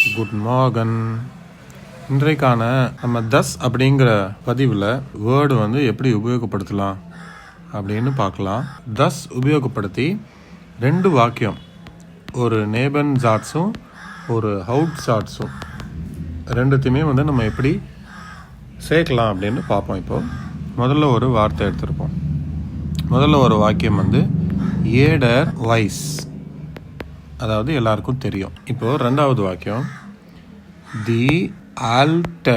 Good Morgan இன்றைக்கான நம்ம தஸ் அப்படிங்கிற பதிவில் வேர்டு வந்து எப்படி உபயோகப்படுத்தலாம் அப்படின்னு பார்க்கலாம். தஸ் உபயோகப்படுத்தி ரெண்டு வாக்கியம். ஒரு நேபன் ஜாட்ஸும் ஒரு ஹவுட் ஷாட்ஸும் ரெண்டுத்தையுமே வந்து நம்ம எப்படி சேர்க்கலாம் அப்படின்னு பார்ப்போம் இப்போது முதல்ல ஒரு வார்த்தை எடுத்திருப்போம். முதல்ல ஒரு வாக்கியம் வந்து ஏடர் வைஸ். அதாவது எல்லாருக்கும் தெரியும். இப்போ ரெண்டாவது வாக்கியம். தி ஆல்ட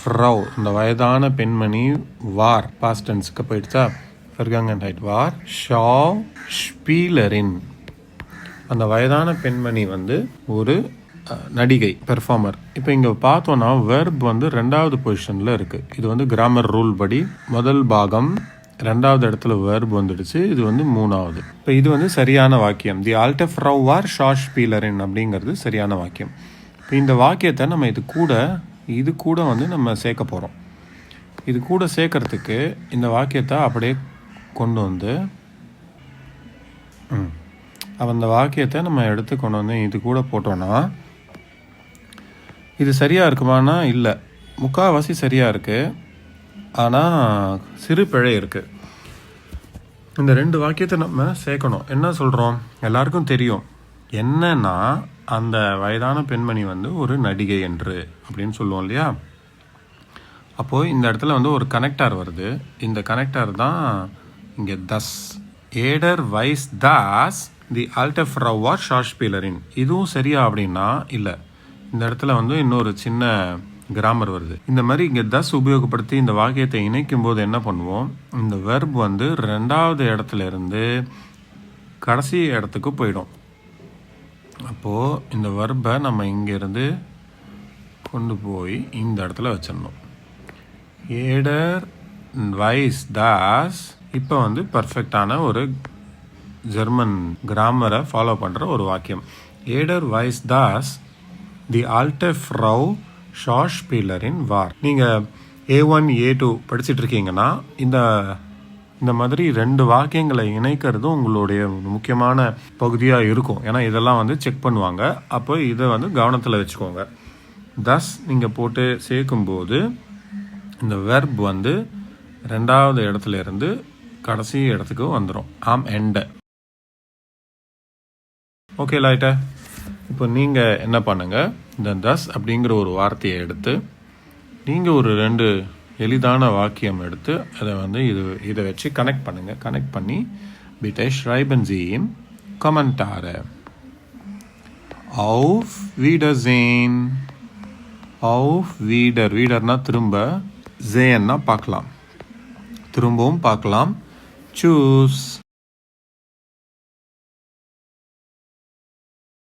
ஃப்ரவ் இந்த வயதான பெண்மணி வார் பாஸ்டன்ஸுக்கு போயிடுச்சா? ஃபெர்கங்கன் ஹைட் வார் ஷா ஸ்பீலரின் அந்த வயதான பெண்மணி வந்து ஒரு நடிகை பெர்ஃபார்மர் இப்போ இங்கே பார்த்தோன்னா வெர்ப் வந்து ரெண்டாவது பொசிஷனில் இருக்குது இது வந்து கிராமர் ரூல் படி முதல் பாகம் ரெண்டாவது இடத்துல வேர்ப் வந்துடுச்சு இது வந்து மூணாவது. இப்போ இது வந்து சரியான வாக்கியம். தி ஆல்டர் ஃப்ரவ் வார் ஷா ஸ்பீலரின் அப்படிங்கிறது சரியான வாக்கியம். இப்போ இந்த வாக்கியத்தை நம்ம இது கூட இது கூட வந்து நம்ம சேர்க்க போகிறோம் இது கூட சேர்க்கறதுக்கு இந்த வாக்கியத்தை அப்படியே கொண்டு வந்து அப்போ அந்த வாக்கியத்தை நம்ம எடுத்து கொண்டு வந்து இது கூட போட்டோன்னா இது சரியாக இருக்குமானா? இல்லை. முக்கால்வாசி சரியாக இருக்குது ஆனால் சிறு பிழை இருக்குது இந்த ரெண்டு வாக்கியத்தை நம்ம சேர்க்கணும். என்ன சொல்கிறோம் எல்லாருக்கும் தெரியும். என்னன்னா அந்த வயதான பெண்மணி வந்து ஒரு நடிகை என்று அப்படின்னு சொல்லுவோம் இல்லையா? அப்போது இந்த இடத்துல வந்து ஒரு கனெக்டார் வருது. இந்த கனெக்டார் தான் இங்கே தஸ். ஏடர் வைஸ் தாஸ் தி ஆல்டர் ஃப்ரவா ஷாஷ்பீலரின் இதுவும் சரியா அப்படின்னா இல்லை. இந்த இடத்துல வந்து இன்னொரு சின்ன கிராமர் வருது. இந்த மாதிரி இங்கே தஸ் உபயோகப்படுத்தி இந்த வாக்கியத்தை இணைக்கும் போது என்ன பண்ணுவோம்? இந்த வெர்ப் வந்து ரெண்டாவது இடத்துல இருந்து கடைசி இடத்துக்கு போயிடும். அப்போது இந்த வெர்பை நம்ம இங்கேருந்து கொண்டு போய் இந்த இடத்துல வச்சிடணும். ஏடர் வைஸ் தாஸ் இப்போ வந்து பர்ஃபெக்டான ஒரு ஜெர்மன் கிராமரை ஃபாலோ பண்ணுற ஒரு வாக்கியம். ஏடர் வைஸ் தாஸ் தி ஆல்டர் ஃப்ரவ் ஷாஷ்பீலரின் வார். நீங்கள் ஏ ஒன் ஏ டூ படிச்சுட்டு இருக்கீங்கன்னா இந்த இந்த மாதிரி ரெண்டு வாக்கியங்களை இணைக்கிறதும் உங்களுடைய முக்கியமான பகுதியாக இருக்கும். ஏன்னா இதெல்லாம் வந்து செக் பண்ணுவாங்க. அப்போ இதை வந்து கவனத்தில் வச்சுக்கோங்க. தஸ் நீங்கள் போட்டு சேர்க்கும்போது இந்த வெர்ப் வந்து ரெண்டாவது இடத்துல இருந்து கடைசி இடத்துக்கு வந்துடும் ஆம் எண்ட ஓகே லைட்டை இப்போ நீங்கள் என்ன பண்ணுங்கள் இந்த தஸ் அப்படிங்கிற ஒரு வார்த்தையை எடுத்து நீங்கள் ஒரு ரெண்டு எளிதான வாக்கியம் எடுத்து அதை வந்து இது இதை வச்சு கனெக்ட் பண்ணுங்கள் கனெக்ட் பண்ணி bitte schreiben Sie ihm Kommentare. Auf Wiedersehen. Auf wieder. Wiederனா திரும்ப ஜேன்னா பார்க்கலாம் திரும்பவும் பார்க்கலாம் சூஸ்